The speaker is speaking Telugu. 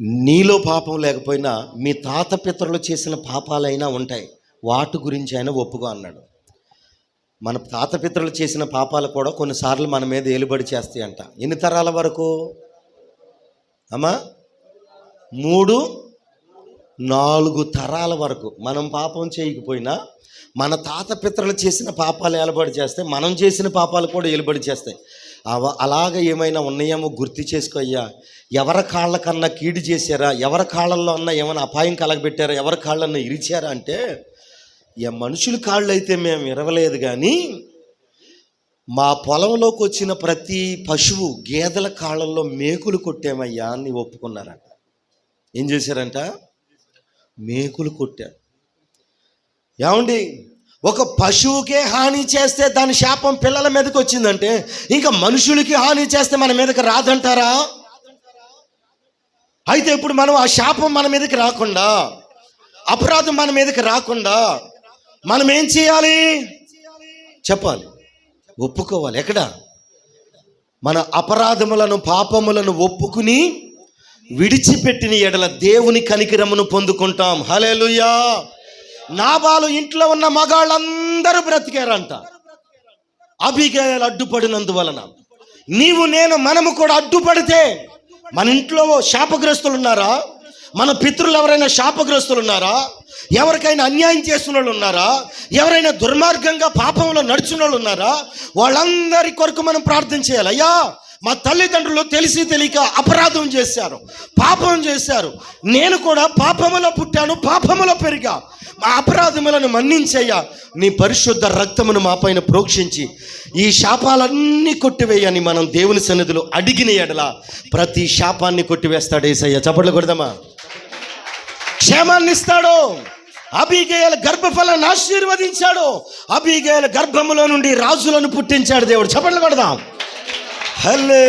నీలో పాపం లేకపోయినా మీ తాత పితరులు చేసిన పాపాలైనా ఉంటాయి. వాటి గురించి ఆయన ఒప్పుకో అన్నాడు. మన తాత పితరులు చేసిన పాపాలు కూడా కొన్నిసార్లు మన మీద ఏలుబడి చేస్తాయి అంట ఎన్ని తరాల వరకు? అమ్మా మూడు నాలుగు తరాల వరకు. మనం పాపం చేయకపోయినా మన తాత పితరులు చేసిన పాపాలు ఏలబడి చేస్తాయి. మనం చేసిన పాపాలు కూడా ఏలుబడి చేస్తాయి. అలాగ ఏమైనా ఉన్నాయేమో గుర్తు చేసుకో అయ్యా. ఎవరి కాళ్ళకన్నా కీడు చేశారా? ఎవరి కాళ్ళల్లో అన్నా ఏమైనా అపాయం కలగబెట్టారా? ఎవరి కాళ్ళన్నా ఇరిచారా అంటే ఏ మనుషుల కాళ్ళు అయితే మేము ఇరవలేదు కానీ మా పొలంలోకి వచ్చిన ప్రతి పశువు గేదెల కాళ్ళల్లో మేకులు కొట్టామయ్యా అని ఒప్పుకున్నారంట. ఏం చేశారంట? మేకులు కొట్టారు. ఏమండి? ఒక పశువుకే హాని చేస్తే దాని శాపం పిల్లల మీదకి వచ్చిందంటే ఇంకా మనుషులకి హాని చేస్తే మన మీదకి రాదంటారా? అయితే ఇప్పుడు మనం ఆ శాపం మన మీదకి రాకుండా అపరాధం మన మీదకి రాకుండా మనం ఏం చేయాలి? చెప్పాలి. ఒప్పుకోవాలి. ఎక్కడ? మన అపరాధములను పాపములను ఒప్పుకుని విడిచిపెట్టిన ఎడల దేవుని కనికిరమును పొందుకుంటాం. హలేలుయా నాబాలు ఇంట్లో ఉన్న మగాళ్ళందరూ బ్రతికారంట. అభిగాయాలు అడ్డుపడినందువలన. నీవు నేను మనము కూడా అడ్డుపడితే మన ఇంట్లో శాపగ్రస్తులు ఉన్నారా? మన పితృలు ఎవరైనా శాపగ్రస్తులు ఉన్నారా? ఎవరికైనా అన్యాయం చేస్తున్న వాళ్ళు ఉన్నారా? ఎవరైనా దుర్మార్గంగా పాపంలో నడుచున్న వాళ్ళు ఉన్నారా? వాళ్ళందరి కొరకు మనం ప్రార్థన చేయాలి. అయ్యా మా తల్లిదండ్రులు తెలిసి తెలియక అపరాధం చేశారు పాపం చేశారు. నేను కూడా పాపములో పుట్టాను పాపములో పెరిగా. మా అపరాధములను మన్నించయ్యా. నీ పరిశుద్ధ రక్తమును మా పైన ప్రోక్షించి ఈ శాపాలన్నీ కొట్టివేయని మనం దేవుని సన్నిధిలో అడిగిన ఎడల ప్రతి శాపాన్ని కొట్టివేస్తాడు ఏసయ్య. చప్పట్లు కొడదామా? క్షేమాన్ని ఇస్తాడు. అబీగేయుల గర్భఫలాన్ని ఆశీర్వదించాడు. అబీగేయుల గర్భములో నుండి రాజులను పుట్టించాడు దేవుడు. చప్పట్లు కొడదాం. హల్లే